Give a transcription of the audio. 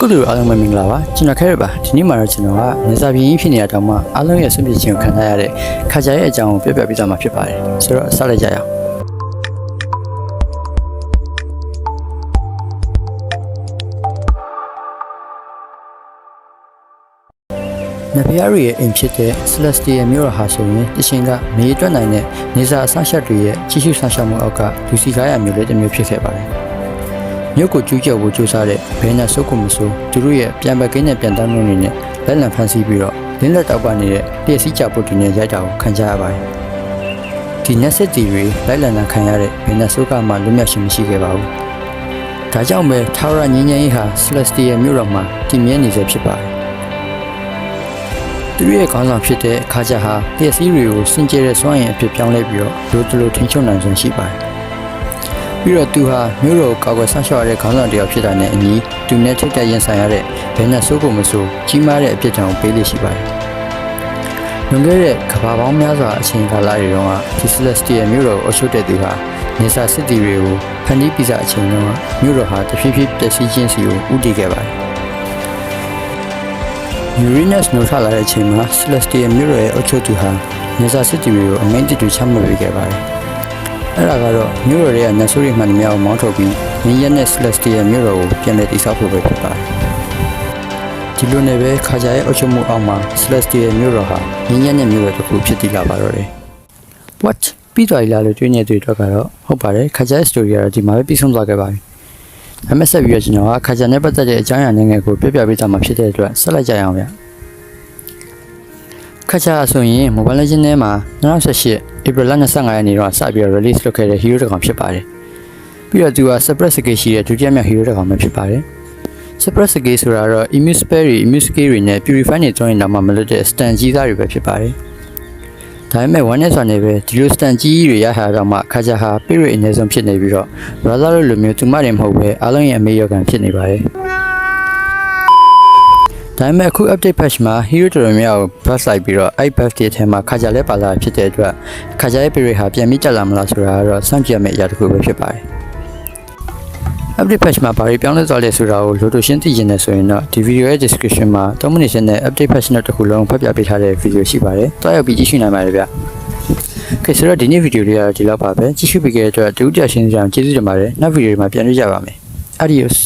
ကုလူအားလုံးပဲမင်္ဂလာပါကျွန်တော်ခဲရပါဒီနေ့မှာတော့ကျွန်တော်ကနေစာပြည်ကြီးဖြစ်နေတာတောင်မှအားလုံးရဲ့ဆွေးနွေးခြင်းကိုခံစားရတဲ့ခါကြရဲ့အကြောင်းကိုပြပြပေးသွားမှာဖြစ်ပါတယ်ဆိုတော့စလိုက်ကြရအောင်နဗီယာရီရဲ့အိမ်ဖြစ်တဲ့ Celestial မြို့တော်ဟာဆိုရင်တရှင်ကမေးတွက်နိုင်တဲ့နေစာအဆရှက်တွေရဲ့ကြီးစုဆန်းရှောက်မှုအောက်ကလူစီကားရမျိုးလေးတစ်မျိုးဖြစ်ခဲ့ပါတယ်။ မြို့ကိုကျူးကျော်ဖို့ကြိုးစားတဲ့ဘဲနာဆုပ်ကိုမဆိုသူတို့ရဲ့ပြန်ပကင်းနဲ့ပြန်တမ်းမှုတွေနဲ့လက်လံဖန်ဆီးပြီးတော့လင်းလက်တောက်ပနေတဲ့တည့်စီကြပုတ်တွေနဲ့ရိုက်တာကိုခံကြရပါတယ်။ဒီနက်စစ်တီတွေလိုက်လံလံခံရတဲ့ဘဲနာဆုပ်ကမှလွတ်မြောက်ခြင်းမရှိခဲ့ပါဘူး။ဒါကြောင့်ပဲထာဝရငြိမ်းချမ်းရေးဟာ Celestial မြို့တော်မှာတည်မြဲနေစေဖြစ်ပါတယ်။သူတို့ရဲ့ခေါင်းဆောင်ဖြစ်တဲ့ခါကြဟာပျက်စီးတွေကိုစင်ကြယ်တဲ့စွမ်းရည်အဖြစ်ပြောင်းလဲပြီးတော့လိုတလိုထိန်းချုပ်နိုင်စွမ်းရှိပါတယ်။ ပြီးတော့သူဟာမြို့တော်ကိုကာကွယ်ဆောက်ရှောက်ရတဲ့ခေါင်းဆောင်တစ်ယောက်ဖြစ်တာနဲ့အညီသူနဲ့ထိတ်တက်ရင်ဆိုင်ရတဲ့ဘယ်နဲ့ဆိုးကိုမဆိုးကြီးမားတဲ့အဖြစ်အပျက်ကိုပေးလို့ရှိပါတယ်။လွန်ခဲ့တဲ့ကဘာပေါင်းများစွာအချိန်ကာလတွေတုန်းကဒီစလက်စတီရဲ့မြို့တော်ကိုအရှုပ်တဲ့သူဟာနေစာစစ်တီတွေကိုဖန်တီးပြီးစားအချိန်တုန်းကမြို့တော်ဟာတဖြည်းဖြည်းပျက်စီးခြင်းစီကိုဥတည်ခဲ့ပါတယ်။ Uranus နိုးထလာတဲ့အချိန်မှာ Celestial မြို့တော်ရဲ့အုပ်ချုပ်သူဟာနေစာစစ်တီတွေကိုအမိန့်တတူချမှတ်ပေးခဲ့ပါတယ်။ အဲ့ဒါကတော့မြို့တော်ရဲ့နတ်ဆိုးတွေမှန်သမျှကိုမောင်းထုတ်ပြီးမြင်းရက်နဲ့ Celestial မြို့တော်ကိုပြန်လည်တည်ဆောက်ဖို့ပဲဖြစ်ပါတယ်။ဒီလိုနဲ့ပဲခါကြရဲ့အုပ်ချုပ်မှုအောက်မှာ Celestial မြို့တော်ဟာမြင်းရက်နဲ့မြို့တော်တစ်ခုဖြစ်တည်လာပါတော့တယ်။ What ပြီးသွားပြီလားလို့တွေးနေတဲ့တွေတော့ကတော့ဟုတ်ပါတယ်ခါကြရဲ့ story ကတော့ဒီမှာပဲပြီးဆုံးသွားခဲ့ပါပြီ။အမက်ဆက်ပြီးတော့ကျွန်တော်ကခါကြနဲ့ပတ်သက်တဲ့အကြောင်းအရာငယ်ကိုပြပြပေးတာမှာဖြစ်တဲ့အတွက်ဆက်လိုက်ကြရအောင်ဗျ။ခါကြဆိုရင် Mobile Legends ထဲမှာ2018 April 25ရက်နေ့တော့စပြီးတော့ release လုပ်ခဲ့တဲ့ hero တစ်ကောင်ဖြစ်ပါတယ်။ပြီးတော့သူက suppress skill ရှိတဲ့ဒုတိယမြောက် hero တစ်ကောင်ပဲဖြစ်ပါတယ်။ suppress skill ဆိုတာတော့ immune spell တွေ immune skill တွေနဲ့ purify နေတော့ရင်တော့မလွတ်တဲ့ stand ကြီးသားတွေပဲဖြစ်ပါတယ်။ဒါပေမဲ့ one နဲ့ဆိုနေပဲဒီလို stand ကြီးတွေရထားတော့မှခါကြဟာ period အနည်းဆုံးဖြစ်နေပြီးတော့ brother တို့လိုမျိုးသူမတွေမဟုတ်ပဲအားလုံးရဲ့အမေရောကန်ဖြစ်နေပါတယ်။ ဒါပေမဲ့အခု update patch မှာ hero တော်တော်များများကို buff လိုက်ပြီးတော့အဲ့ buff တွေအထက်မှာခါကြလဲပါလာဖြစ်တဲ့အတွက်ခါကြရဲ့ period ဟာပြန်ပြီးတက်လာမလားဆိုတာကတော့စောင့်ကြည့်ရမယ့်အရာတစ်ခုပဲဖြစ်ပါတယ်။ update patch မှာဘာတွေပြောင်းလဲသွားလဲဆိုတာကိုလိုလိုရှင်းသိချင်တယ်ဆိုရင်တော့ဒီ video ရဲ့ description မှာ3မိနစ်ရှင်းတဲ့ update patch note တစ်ခုလုံးဖတ်ပြပေးထားတဲ့ video ရှိပါတယ်။တွားရောက်ပြီးကြည့်ရှုနိုင်ပါတယ်ဗျ။ Okay ဆိုတော့ဒီနေ့ video လေးကတော့ဒီလောက်ပါပဲ။ကြည့်ရှုပေးခဲ့တဲ့အတွက်တူကြရှင်းကြအောင်ကျေးဇူးတင်ပါတယ်။နောက် video တွေမှာပြန်တွေ့ကြပါမယ်။ Adios